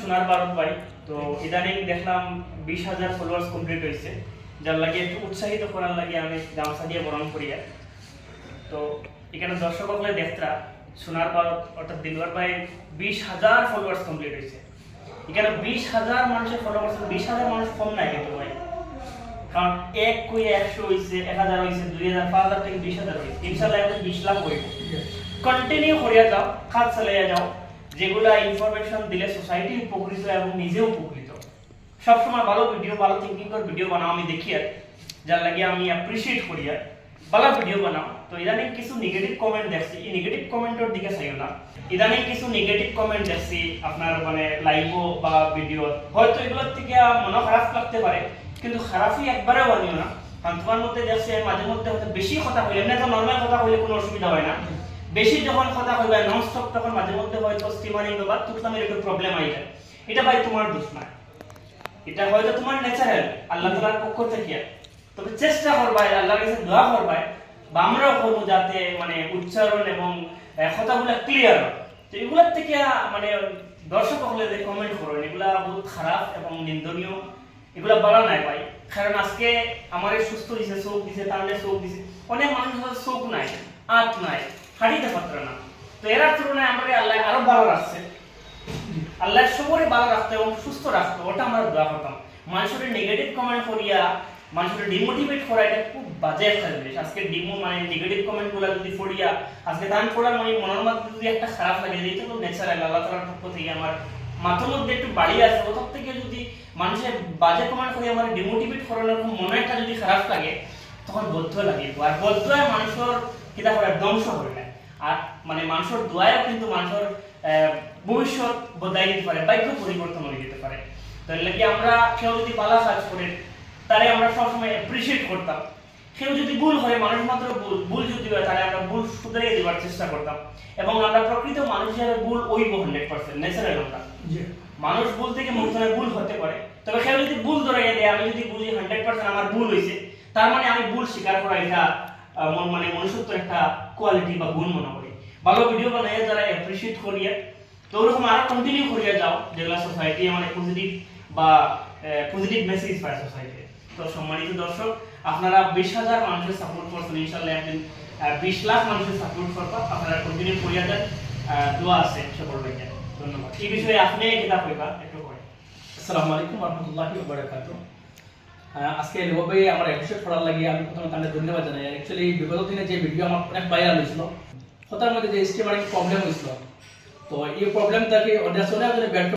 সোনার ভারত ভাই তো ইদানিং দেখলাম বিশ হাজার ফলোয়ার্স কমপ্লিট হয়েছে যার লাগে একটু উৎসাহিত করার লাগে আমি গামছা দিয়ে বরণ করিয়া তো এখানে দর্শক হলে দেখতরা, সোনার ভারত অর্থাৎ দিলবার ভাই বিশ হাজার ফলোয়ার্স কমপ্লিট হয়েছে এখানে বিশ হাজার মানুষের ফলোয়ার্স বিশ হাজার মানুষ কম নাই কিন্তু ভাই। কারণ এক কই একশো হয়েছে এক হাজার হয়েছে দুই হাজার, পাঁচ হাজার থেকে বিশ হাজার হয়েছে ইনশাল্লাহ বিশ লাখ হইব। কন্টিনিউ করিয়া যাও কাজ চালিয়ে যাও। যেগুলা ইনফরমেশন দিলে সোসাইটি উপকৃত এবং নিজেও উপকৃত। সবসময় ভালো ভিডিও ভালো থিঙ্কিং করে ভিডিও বানাও, আমি দেখি আর। যার লাগে আমি অ্যাপ্রিসিয়েট করি আর। ভালো ভিডিও বানাও। তো ইদানিং কিছু নেগেটিভ কমেন্ট দেখছি। এই নেগেটিভ কমেন্টের দিকে চাইও না। ইদানিং কিছু নেগেটিভ কমেন্ট দেখছি। আপনার মানে লাইভও বা ভিডিও হয়তো এগুলোর থেকে মনে খারাপ লাগতে পারে। কিন্তু খারাপই একবারেও আনিও না। কারণ তোমার মধ্যে দেখছে, মাঝে মধ্যে হয়তো বেশি কথা হইলে এমনি তো নর্মাল কথা হইলে কোনো অসুবিধা হয় না। বেশি যখন কথা হইবে নন স্টপ তখন মাঝে মধ্যে হয়তো স্টিমারিং বা তুকলামের একটু প্রবলেম আই যায়। এটা ভাই তোমার দোষ না এটা হয়তো তোমার ন্যাচারাল আল্লাহ তাআলার পক্ষ থেকে। তবে চেষ্টা করবাই আল্লাহর কাছে দোয়া করবাই বা আমরাও করব যাতে মানে উচ্চারণ এবং কথাগুলো ক্লিয়ার তো এগুলোর থেকে মানে দর্শক হলে যে কমেন্ট এগুলা বহুত খারাপ এবং নিন্দনীয়। এগুলা বলা নাই ভাই। কারণ আজকে আমার সুস্থ দিছে, চোখ দিছে তার চোখ দিছে। অনেক মানুষ চোখ নাই আট নাই। হাঁড়িতে পাত্র না। তো এরা তুলনায় আমাদের আল্লাহ আরও ভালো রাখছে। আল্লাহ সবরে ভালো রাখতো এবং সুস্থ রাখতো, ওটা আমরা দোয়া করতাম। মানুষের নেগেটিভ কমেন্ট করিয়া, মানুষের ডিমোটিভেট করা এটা খুব বাজে একটা জিনিস। আজকে ডিমো মানে নেগেটিভ কমেন্টগুলা যদি পড়িয়া, আজকে দান পড়ার মানে মনের মধ্যে যদি একটা খারাপ লাগে এটা তো ন্যাচারাল আল্লাহ তালার পক্ষ থেকে আমার মাথার মধ্যে একটু বাড়ি আছে, ওটার থেকে যদি মানুষের বাজে কমেন্ট করে আমার ডিমোটিভেট করানোর মনে একটা যদি খারাপ লাগে, তখন বদ্ধ লাগে আর বদ্ধ মানুষের কিতা করে ধ্বংস করে নেয় আর মানে মানুষের দোয়ায়ও কিন্তু মানুষের ভবিষ্যৎ বদলাই দিতে পারে ভাগ্য পরিবর্তন হয়ে যেতে পারে। তো এর লাগি আমরা কেউ যদি পালা কাজ করে তারে আমরা সবসময় অ্যাপ্রিসিয়েট করতাম। কেউ যদি ভুল হয় মানুষ মাত্র ভুল ভুল যদি হয় তাহলে আমরা ভুল শুধরে দেওয়ার চেষ্টা করতাম। এবং আমরা প্রকৃত মানুষ হিসাবে ভুল ওইব হান্ড্রেড পার্সেন্ট ন্যাচারাল আমরা। মানুষ ভুল থেকে মুক্ত হয়ে ভুল হতে পারে। তবে কেউ যদি ভুল ধরে দেয় আমি যদি বুঝি হান্ড্রেড পার্সেন্ট আমার ভুল হয়েছে তার মানে আমি ভুল স্বীকার করা এটা মন- মানে মনুষ্যত্বের একটা কোয়ালিটি বা গুণ মনে করি ভালো ভিডিও বানাই যারা অ্যাপ্রিসিয়েট করিয়া তো ওরকম আরও কন্টিনিউ করিয়া যাও যেগুলা সোসাইটি মানে পজিটিভ বা পজিটিভ মেসেজ পায় সোসাইটি তো সম্মানিত দর্শক আপনারা বিশ হাজার মানুষের সাপোর্ট করছেন ইনশাল্লাহ একদিন বিশ লাখ মানুষের সাপোর্ট করবা আপনারা কন্টিনিউ করিয়া যান দোয়া আছে সকল ভাইকে ধন্যবাদ। এই বিষয়ে আপনি কিতাব কইবা একটু করে আসসালামু আলাইকুম রহমতুল্লাহি ওবারাকাতু আজকে রিভবে আমার এপিসোড পড়ার লাগে আমি প্রথমে তাদের ধন্যবাদ জানাই। অ্যাকচুয়ালি বিগত দিনে যে ভিডিও আমার অনেক ভাইরাল হয়েছিল হতার মধ্যে যে স্টিমারিং প্রবলেম হয়েছিল, তো এই প্রবলেমটাকে অনেক ব্যর্থ